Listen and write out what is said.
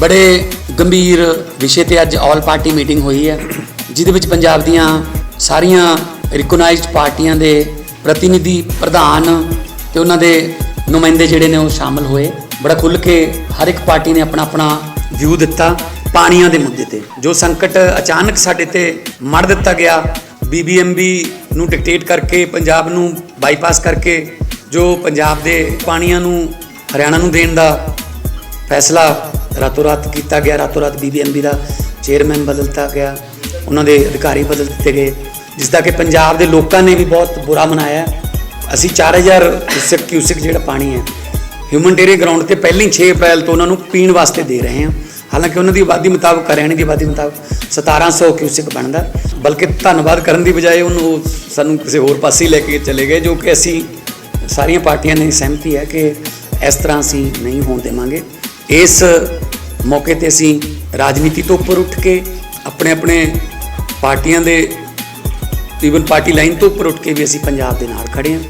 ਬੜੇ ਗੰਭੀਰ ਵਿਸ਼ੇ ਤੇ ਅੱਜ ਆਲ ਪਾਰਟੀ ਮੀਟਿੰਗ ਹੋਈ ਹੈ, ਜਿਹਦੇ ਵਿੱਚ ਪੰਜਾਬ ਦੀਆਂ ਸਾਰੀਆਂ ਰਿਕਗਨਾਈਜ਼ਡ ਪਾਰਟੀਆਂ ਦੇ ਪ੍ਰਤੀਨਿਧੀ ਪ੍ਰਧਾਨ ਤੇ ਉਹਨਾਂ ਦੇ ਨੁਮਾਇੰਦੇ ਜਿਹੜੇ ਨੇ ਉਹ ਸ਼ਾਮਲ ਹੋਏ। ਬੜਾ ਖੁੱਲ ਕੇ ਹਰ ਇੱਕ ਪਾਰਟੀ ਨੇ ਆਪਣਾ ਆਪਣਾ ਵਿਊ ਦਿੱਤਾ ਪਾਣੀਆਂ ਦੇ ਮੁੱਦੇ ਤੇ। ਜੋ ਸੰਕਟ ਅਚਾਨਕ ਸਾਡੇ ਤੇ ਮੜ ਦਿੱਤਾ ਗਿਆ ਬੀਬੀਐਮਬੀ ਨੂੰ ਡਿਕਟੇਟ ਕਰਕੇ, ਪੰਜਾਬ ਨੂੰ ਬਾਈਪਾਸ ਕਰਕੇ, ਜੋ ਪੰਜਾਬ ਦੇ ਪਾਣੀਆਂ ਨੂੰ, ਹਰਿਆਣਾ ਨੂੰ ਦੇਣ ਦਾ ਫੈਸਲਾ ਰਾਤੋਂ ਰਾਤ ਕੀਤਾ ਗਿਆ ਰਾਤੋਂ ਰਾਤ ਬੀਬੀਐਮਬੀ ਦਾ ਚੇਅਰਮੈਨ ਬਦਲਤਾ ਗਿਆ, ਉਹਨਾਂ ਦੇ ਅਧਿਕਾਰੀ ਬਦਲ ਦਿੱਤੇ ਗਏ, ਜਿਸ ਦਾ ਕਿ ਪੰਜਾਬ ਦੇ ਲੋਕਾਂ ਨੇ ਵੀ ਬਹੁਤ ਬੁਰਾ ਮਨਾਇਆ। ਅਸੀਂ 4000 ਕਿਊਸਿਕ ਕਿਊਸਿਕ ਜਿਹੜਾ ਪਾਣੀ ਹੈ ਹਿਊਮਨ ਹਿਊਮਨਟੇਰੀਅਨ ਗਰਾਊਂਡ ਤੇ ਪਹਿਲੀ 6 ਅਪ੍ਰੈਲ ਤੋਂ ਉਹਨਾਂ ਨੂੰ ਪੀਣ ਵਾਸਤੇ ਦੇ ਰਹੇ ਹਾਂ। ਹਾਲਾਂਕਿ ਉਹਨਾਂ ਦੀ ਆਬਾਦੀ ਮੁਤਾਬਕ, ਹਰਿਆਣੇ ਦੀ ਆਬਾਦੀ ਮੁਤਾਬਕ 1700 ਕਿਊਸਿਕ ਬਣਦਾ। ਬਲਕਿ ਧੰਨਵਾਦ ਕਰਨ ਦੀ ਬਜਾਏ ਉਹਨੂੰ ਉਹ ਸਾਨੂੰ ਕਿਸੇ ਹੋਰ ਪਾਸੇ ਲੈ ਕੇ ਚਲੇ ਗਏ, ਜੋ ਕਿ ਅਸੀਂ ਸਾਰੀਆਂ ਪਾਰਟੀਆਂ ਨੇ ਸਹਿਮਤੀ ਹੈ ਕਿ ਇਸ ਤਰ੍ਹਾਂ ਅਸੀਂ ਨਹੀਂ ਹੋਣ ਦੇਵਾਂਗੇ। ਇਸ ਮੌਕੇ ਤੇ ਅਸੀਂ ਰਾਜਨੀਤੀ ਤੋਂ ਉੱਪਰ ਉੱਠ ਕੇ ਆਪਣੇ ਆਪਣੇ ਪਾਰਟੀਆਂ ਦੇ ਈਵਨ ਪਾਰਟੀ ਲਾਈਨ ਤੋਂ ਉੱਪਰ ਉੱਠ ਕੇ ਵੀ ਅਸੀਂ ਪੰਜਾਬ ਦੇ ਨਾਲ ਖੜੇ ਹਾਂ।